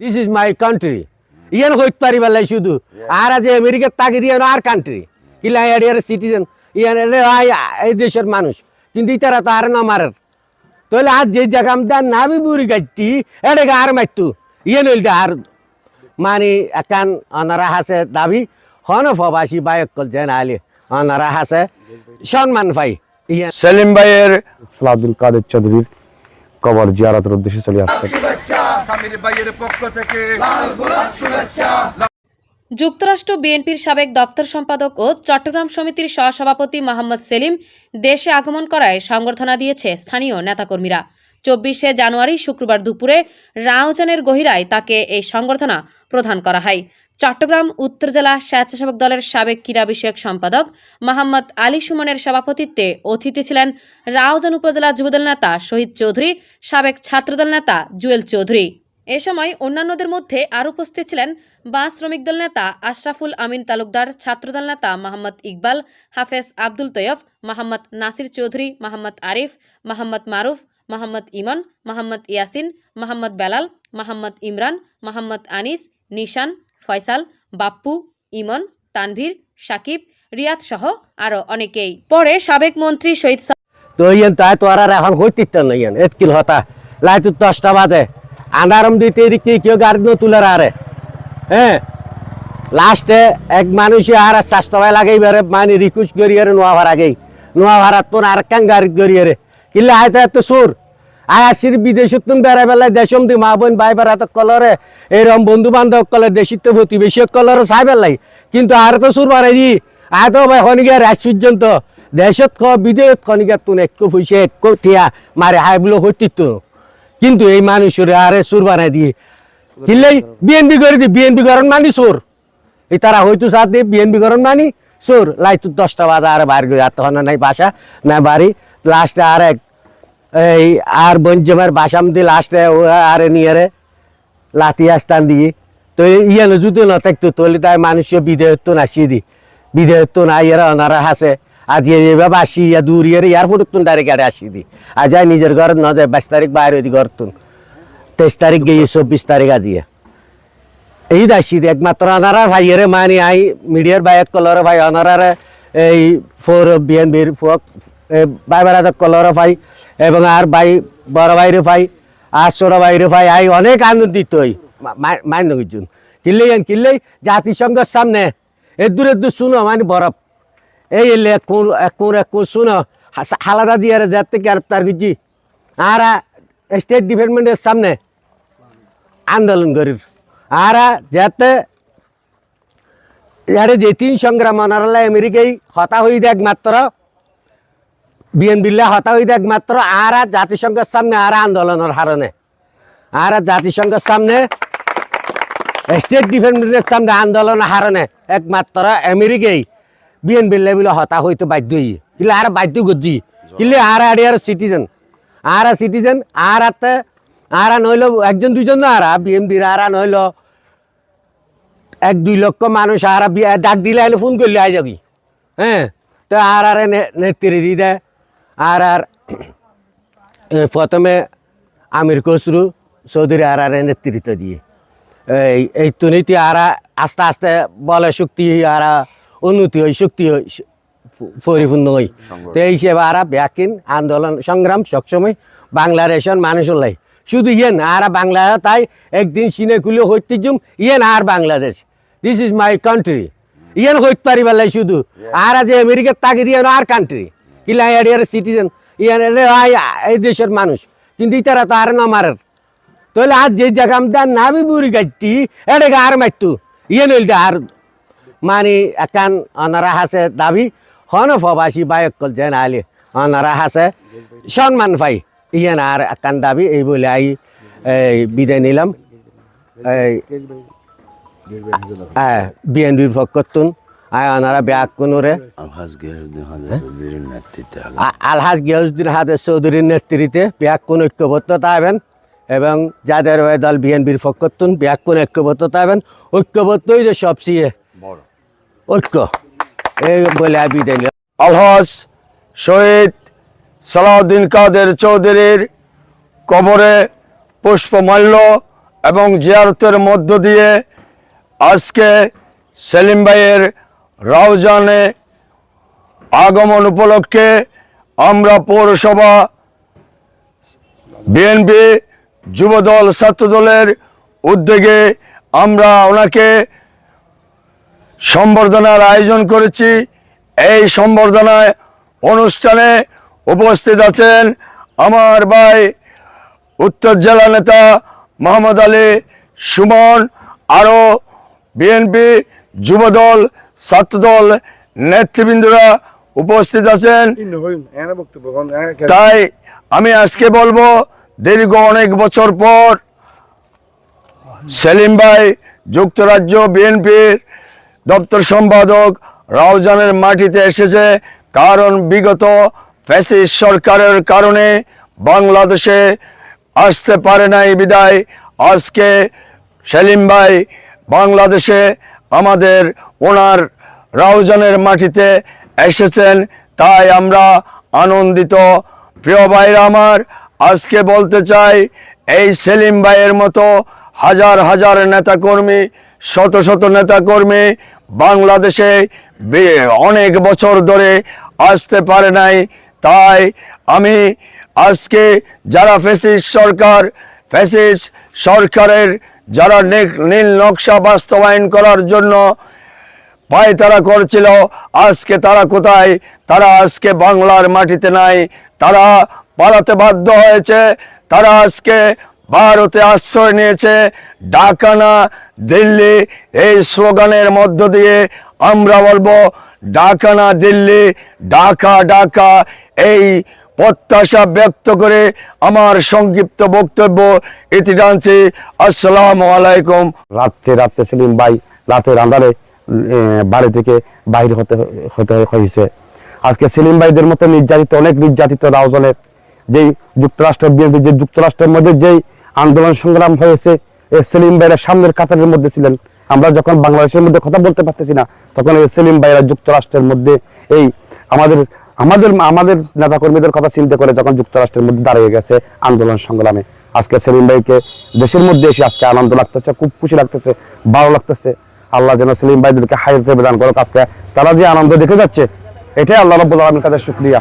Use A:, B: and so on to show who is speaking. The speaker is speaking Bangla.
A: দিস ইজ মাই কান্ট্রি ইয়ান হইতে পারি বেলাই শুধু? আর আজ আমেরিকার তাকে দিয়ে আর কান্ট্রি কিলা এরিয়ার সিটিজেন ইয়ান এই দেশের মানুষ। কিন্তু ইতারা তো আর না মারের। তাহলে আজ যে জায়গা আমি দেন না আমি বুড়ি গাইতি এটা আর মারতু ইয়ে নইল আর। মানে একান অনারা হাসে দাবি হন ফবাসী বায়কল যেন আলি। অনারা হাসে। সম্মান পাই। ইয়ে
B: সেলিম ভাইয়ের সালাউদ্দিন কাদের চৌধুরীর কবর জিয়ারতের উদ্দেশ্যে চলে আসছে।
C: যুক্তরাষ্ট্র বিএনপির সাবেক দপ্তর সম্পাদক ও চট্টগ্রাম সমিতির সহসভাপতি মোহাম্মদ সেলিম দেশে আগমন করায় সংবর্ধনা দিয়েছে স্থানীয় নেতাকর্মীরা। চব্বিশে জানুয়ারি শুক্রবার দুপুরে রাউজানের গহিরায় তাকে এই সংবর্ধনা প্রদান করা হয়। চট্টগ্রাম উত্তর জেলা স্বেচ্ছাসেবক দলের সাবেক ক্রীড়া বিষয়ক সম্পাদক মোহাম্মদ আলী সুমনের সভাপতিত্বে অতিথি ছিলেন রাউজান উপজেলা যুবদল নেতা শহীদ চৌধুরী, সাবেক ছাত্রদল নেতা জুয়েল চৌধুরী। এ সময় অন্যান্যদের মধ্যে আর উপস্থিত ছিলেন বাস শ্রমিক দল নেতা আশরাফুল আমিন তালুকদার, ছাত্রদল নেতা মোহাম্মদ ইকবাল, হাফেজ আব্দুল তৈয়ফ মোহাম্মদ নাসির চৌধুরী, মোহাম্মদ আরিফ, মোহাম্মদ মারুফ মোহাম্মদ ইমন, মোহাম্মদ ইয়াসিন, মোহাম্মদ বেলাল, মোহাম্মদ ইমরান, মোহাম্মদ আনিস, নিশান, ফয়সাল, বাপ্পু, ইমন, তানভীর, সাকিব, রিয়াদ সহ আরও অনেকেই। পরে সাবেক মন্ত্রী শহীদ
A: তো তাই তো আর এখন হইতে না ইয়ান এতকিল হতা? লাইট দশটা বাজে। আন্ধারম দিতে থেকে কেউ গাড়ি ন তুলে আরে? হ্যাঁ লাস্টে এক মানুষে আর চাষটা ভাই লাগাই বেড়ে মানে রিকুয়েস্ট করি আরে নোয়া ভাড়া গেই। নোয়া ভাড়া তোর আর কান গাড়ি করি আরে কিলে আয় এত সুর। আয় আসির বিদেশত তুমি বেড়াই বেলায় দেশম দি মা বোন ভাই বেড়া কলরে, এরম বন্ধু বান্ধব কলে দেশিত প্রতিবেশী কলরে চাই বেলাই কিন্তু আর তো সুর বাড়াই দি। আয় তো ভাই খনিকে রাজ পর্যন্ত দেশত খ, বিদেশত খনিকে তুন একটু পয়সা, এক ঠিয়া মারে হাই বলে হইতিত কিন্তু এই মানুষের আরে সুর বানাই দিয়ে কিনলেই বিএনপি করে দি, বিএনপি করেন মানি সুর। এই তারা হয়তো সাথ দিয়ে বিএনপি করেন মানি সুর। লাইট দশটা বাজে, আর বাইর আর তখন নাই বাসা, না বাড়ি। লাস্টে আর এক এই আর বঞ্জমের বাসাম দিয়ে লাস্টে ও আরে নিয়ে রে লাতি আসতান দিয়ে। তো ইয়ে জুতো না থাকতো তোলে তাই মানুষ বিদেহত্ব নাসিয়ে দি। বিদেহত্ব না ইয়েরা অনারা হাসে। আজ এভাবে আসি ইয়া দূর ইয়ে এয়ারপোর্ট তুন ডাইরেক্ট গাড়ি আসি দি। আর যাই নিজের ঘর ন যায় বাইশ তারিখ বাইরে ওই ঘর তেইশ তারিখ গিয়ে চব্বিশ তারিখ আজিয়ে এই যাচ্ছি একমাত্র অনারার ভাইয়েরে মানি আই, মিডিয়ার বাইক কলর ভাই অনারার এই ফোর বিএনবির ফোক ভাই বেড়াতে কলর ভাই, এবং আর ভাই, বড় ভাইরে ভাই, আর ছোট ভাইরে ভাই, আই অনেক আনন্দিত হই। মান্য কিছু কিনলেই কিনলেই জাতিসংঘের সামনে এ দূরে দূর শুনো মানে বরফ। এই এলে কোন কোন কোন শুনো। হালাদা দিয়ে যাতে গ্রেপ্তার করছি আর স্টেট ডিপার্টমেন্টের সামনে আন্দোলন করির আর যাতে ইয়ারে যে তিন সংগ্রাম আমেরিকাই হতা হই দেখ মাত্র বিএনপিলে হতা হই দেখ মাত্র আর জাতিসংঘের সামনে আর আন্দোলনের হারণে। আর আর জাতিসংঘের সামনে স্টেট ডিপার্টমেন্টের সামনে আন্দোলন হারণে একমাত্র আমেরিকাই বিএনপি লেভেলে হতা হইতে বাধ্য হই। কিলে আর বাধ্য করছি? কিলে আর আর সিটিজেন আর আর সিটিজেন আর আতে আর নইল একজন, দুইজন না আর বিএমপির আর নইল এক, দুই লক্ষ মানুষ আর ডাক দিলে ফোন করলে আই যাবি। হ্যাঁ? তো আর আর নেত্রী দি। দেয় আর আর প্রথমে আমির খসরু চৌধুরী আর আর নেতৃত্ব দিয়ে। এই এই তুনিতি আর আস্তে আস্তে বলে শক্তি আর উন্নতি হয় শক্তি হয় পরিপূর্ণ হয় তো এই হিসেবে আর ব্যাকিন আন্দোলন সংগ্রাম সবসময় বাংলাদেশের মানুষের লাই। শুধু ইয়েন আর বাংলা তাই একদিন সিনে খুলে হইতে জুম ইয়েন আর Bangladesh. This is my country yen হইতে পারি বেলাই শুধু। আর যে আমেরিকার তাকে দিয়ে আর কান্ট্রি কিলা এরিয়ার সিটিজেন এই দেশের মানুষ। কিন্তু ইতারা তো আর না মারের। তাহলে আজ যে জায়গা আমি দেন না আমি বুড়ি গাইতি এটা আর মারতু ইয়ে নইল আর। মানে একান অনারা হাসে দাবি হন ফবাসী বায়কল যেন আলি অনারা হাসে। সম্মান পাই ইয়ে না আর একান দাবি এই বলে আই এই বিদায় নিলাম। এই বিএনপির পক্ষতুন আয় ওনারা ব্যাগ কোনরে
D: আলহাজ গিয়াসুদ্দিন
A: হাদের চৌধুরীর নেতৃত্বে ব্যাগ কোন ঐক্যবদ্ধতা হবেন এবং যাদের ওই দল বিএনপির পক্ষতুন ব্যাগ কোন ঐক্যবদ্ধতা হবেন ঐক্যবদ্ধই যে সবচেয়ে ঐক্য। এই বলে বিদায়
B: আলহাজ শহীদ সালাউদ্দিন কাদের চৌধুরীর কবরে পুষ্পমাল্য
E: এবং জিয়ারতের মধ্য দিয়ে আজকে সেলিম ভাইয়ের রাউজানে আগমন উপলক্ষে আমরা পৌরসভা, বিএনপি যুবদল, ছাত্রদলের উদ্যোগে আমরা ওনাকে সম্বর্ধনার আয়োজন করেছি। এই সম্বর্ধনায় অনুষ্ঠানে উপস্থিত আছেন আমার ভাই উত্তর জেলা নেতা মোহাম্মদ আলী সুমন, আরও বিএনপি যুবদল ছাত্রদল নেতৃবৃন্দরা উপস্থিত আছেন। তাই আমি আজকে বলব দীর্ঘ অনেক বছর পর সেলিম ভাই যুক্তরাজ্য বিএনপির দপ্তর সম্পাদক রাউজানের মাটিতে এসেছে কারণ বিগত ফ্যাসিস্ট সরকারের কারণে বাংলাদেশে আসতে পারে নাই বিদায়। আজকে সেলিম ভাই বাংলাদেশে আমাদের ওনার রাউজানের মাটিতে এসেছেন, তাই আমরা আনন্দিত। প্রিয় ভাইরা আমার, আজকে বলতে চাই, এই সেলিম ভাইয়ের মতো হাজার হাজার নেতাকর্মী, শত শত নেতাকর্মী বাংলাদেশে অনেক বছর ধরে আসতে পারে নাই। তাই আমি আজকে যারা ফেসিস সরকার ফেসিস সরকারের যারা নীল নকশা বাস্তবায়ন করার জন্য পায় তারা করছিল আজকে তারা কোথায়? তারা আজকে বাংলার মাটিতে নাই। তারা পালাতে বাধ্য হয়েছে। তারা আজকে ভারতে আশ্রয় নিয়েছে। ডাকানা দিল্লি এই স্লোগানের মধ্য দিয়ে আমরা বলব ডাকানা দিল্লি ঢাকা ঢাকা। এই প্রত্যাশা ব্যক্ত করে আমার সংক্ষিপ্ত বক্তব্য ইতি টানছি আসসালামু আলাইকুম।
B: রাত্রে রাত্রে সেলিম ভাই রাতের আন্ধারে আহ, বাড়ি থেকে বাহির হতে হতে হয়েছে। আজকে সেলিম ভাইদের মতো নির্যাতিত, অনেক নির্যাতিত রাউজনের যেই যুক্তরাষ্ট্র বিএনপি, যে যুক্তরাষ্ট্রের মধ্যে যেই আন্দোলন সংগ্রাম হয়েছে এই সেলিম ভাইরা সামনের কাতারের মধ্যে ছিলেন। আমরা যখন বাংলাদেশের মধ্যে কথা বলতে পারতেছি না, তখন সেলিম ভাইরা যুক্তরাষ্ট্রের মধ্যে এই আমাদের আমাদের আমাদের নেতাকর্মীদের কথা চিন্তা করে যখন যুক্তরাষ্ট্রের মধ্যে দাঁড়িয়ে গেছে আন্দোলন সংগ্রামে। আজকে সেলিম ভাইকে দেশের মধ্যে এসে আজকে আনন্দ লাগতেছে, খুব খুশি লাগতেছে, ভালো লাগতেছে। আল্লাহ যেন সেলিম ভাইদেরকে হাইতে প্রদান করো কাজটা তারা যে আনন্দ দেখে যাচ্ছে, এটাই আল্লাহ রব্বুল আলমীর কাছে শুক্রিয়া।